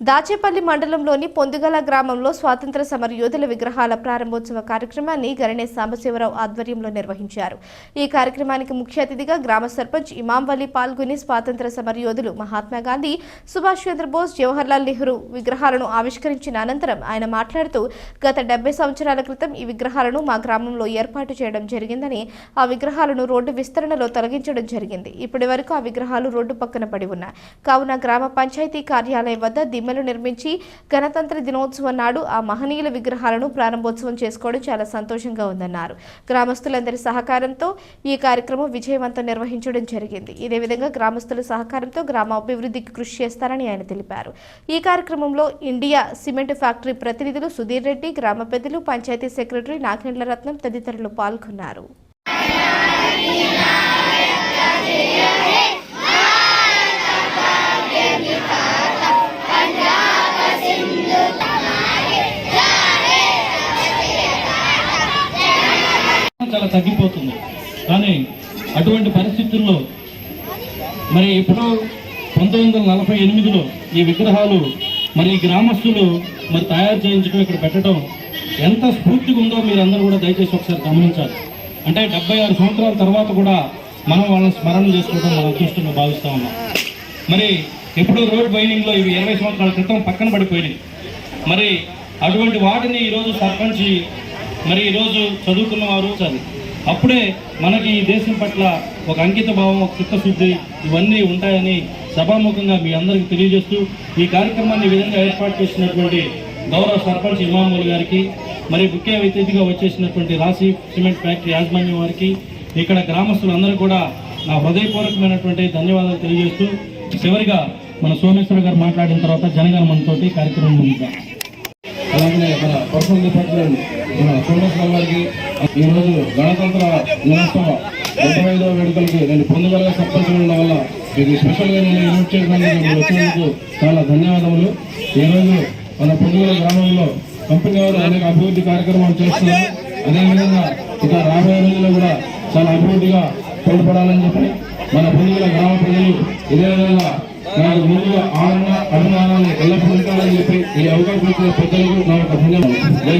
దాచేపల్లి మండలంలోని పొందుగల గ్రామంలో స్వాతంత్ర సమర యోధుల విగ్రహాల ప్రారంభోత్సవ కార్యక్రమాన్ని గరణే సాంబశివరావు ఆధ్వర్యంలో నిర్వహించారు. ఈ కార్యక్రమానికి ముఖ్య అతిథిగా గ్రామ సర్పంచ్ ఇమాం వలీ పాల్గొని స్వాతంత్ర సమర యోధులు మహాత్మా గాంధీ సుభాష్ చంద్రబోస్ జవహర్లాల్ నెహ్రూ విగ్రహాలను ఆవిష్కరించిన అనంతరం ఆయన మాట్లాడుతూ గత డెబ్బై సంవత్సరాల క్రితం ఈ విగ్రహాలను మా గ్రామంలో ఏర్పాటు చేయడం జరిగిందని ఆ విగ్రహాలను రోడ్డు విస్తరణలో తొలగించడం జరిగింది. ఇప్పటి వరకు ఆ విగ్రహాలు రోడ్డు పక్కన పడి ఉన్నాయి. కావున గ్రామ పంచాయతీ కార్యాలయం వద్ద దిమ్మెలు నిర్మించి గణతంత్ర దినోత్సవం నాడు ఆ మహనీయుల విగ్రహాలను ప్రారంభోత్సవం చేసుకోవడం చాలా సంతోషంగా ఉందన్నారు. గ్రామస్తులందరి సహకారంతో ఈ కార్యక్రమం విజయవంతం నిర్వహించడం జరిగింది. ఇదే విధంగా గ్రామస్తుల సహకారంతో గ్రామ అభివృద్ధికి కృషి చేస్తారని ఆయన తెలిపారు. ఈ కార్యక్రమంలో ఇండియా సిమెంట్ ఫ్యాక్టరీ ప్రతినిధులు సుధీర్ రెడ్డి గ్రామ పెద్దలు పంచాయతీ సెక్రటరీ నాగేంద్ర రత్నం తదితరులు పాల్గొన్నారు. చాలా తగ్గిపోతుంది. కానీ అటువంటి పరిస్థితుల్లో మరి ఎప్పుడో పంతొమ్మిది వందల నలభై ఎనిమిదిలో ఈ విగ్రహాలు మరి గ్రామస్తులు మరి తయారు చేయించడం ఇక్కడ పెట్టడం ఎంత స్ఫూర్తిగా ఉందో మీరందరూ కూడా దయచేసి ఒకసారి గమనించాలి. అంటే డెబ్బై ఆరు సంవత్సరాల తర్వాత కూడా మనం వాళ్ళని స్మరణ చేసుకోవడం మనం అదృష్టంగా భావిస్తూ ఉన్నాం. మరి ఎప్పుడో రోడ్ బైనింగ్లో ఇవి ఇరవై సంవత్సరాల క్రితం పక్కన పడిపోయినాయి. మరి అటువంటి వాటిని ఈరోజు సర్పంచ్ మరి ఈరోజు చదువుకున్న వారు సరే అప్పుడే మనకి ఈ దేశం పట్ల ఒక అంకిత భావం ఒక చిత్తశుద్ధి ఇవన్నీ ఉంటాయని సభాముఖంగా మీ అందరికీ తెలియజేస్తూ ఈ కార్యక్రమాన్ని ఈ విధంగా ఏర్పాటు చేసినటువంటి గౌరవ సర్పంచ్ ఇమాముల్ గారికి మరి ముఖ్య అతిథిగా వచ్చేసినటువంటి రాశి సిమెంట్ ఫ్యాక్టరీ యాజమాన్యం వారికి ఇక్కడ గ్రామస్తులందరూ కూడా నా హృదయపూర్వకమైనటువంటి ధన్యవాదాలు తెలియజేస్తూ చివరిగా మన సోమేశ్వర గారు మాట్లాడిన తర్వాత జనగణమనతోటి కార్యక్రమం ముగిద్దాం. అలాగే మన పర్సనల్ డిపార్ట్మెంట్ మన సోమేశ్వర గారికి ఈ రోజు గణతంత్ర దినోత్సవ డెబ్బై ఐదవ వేడుకలకి నేను పొందగల సర్పంచ్ ఉండడం వల్ల మీకు స్పెషల్గా నేను ఇన్వైట్ చేసినందుకు మీరు వచ్చినందుకు చాలా ధన్యవాదములు. ఈ రోజు మన పొందుగల గ్రామంలో కంపెనీ వారు అనేక అభివృద్ధి కార్యక్రమాలు చేస్తున్నారు. అదేవిధంగా ఇక రాబోయే రోజుల్లో కూడా చాలా అభివృద్ధిగా తోడ్పడాలని చెప్పి మన పొందుగల గ్రామ ప్రజలు ఇదే విధంగా నాకు ముందుగా ఆనంద అభిమానాన్ని ఎల్లప్పుడూ ఉంటారని చెప్పి ఈ అవకాశం ఇచ్చిన పెద్దలకు నా యొక్క ధన్యవాదాలు. జై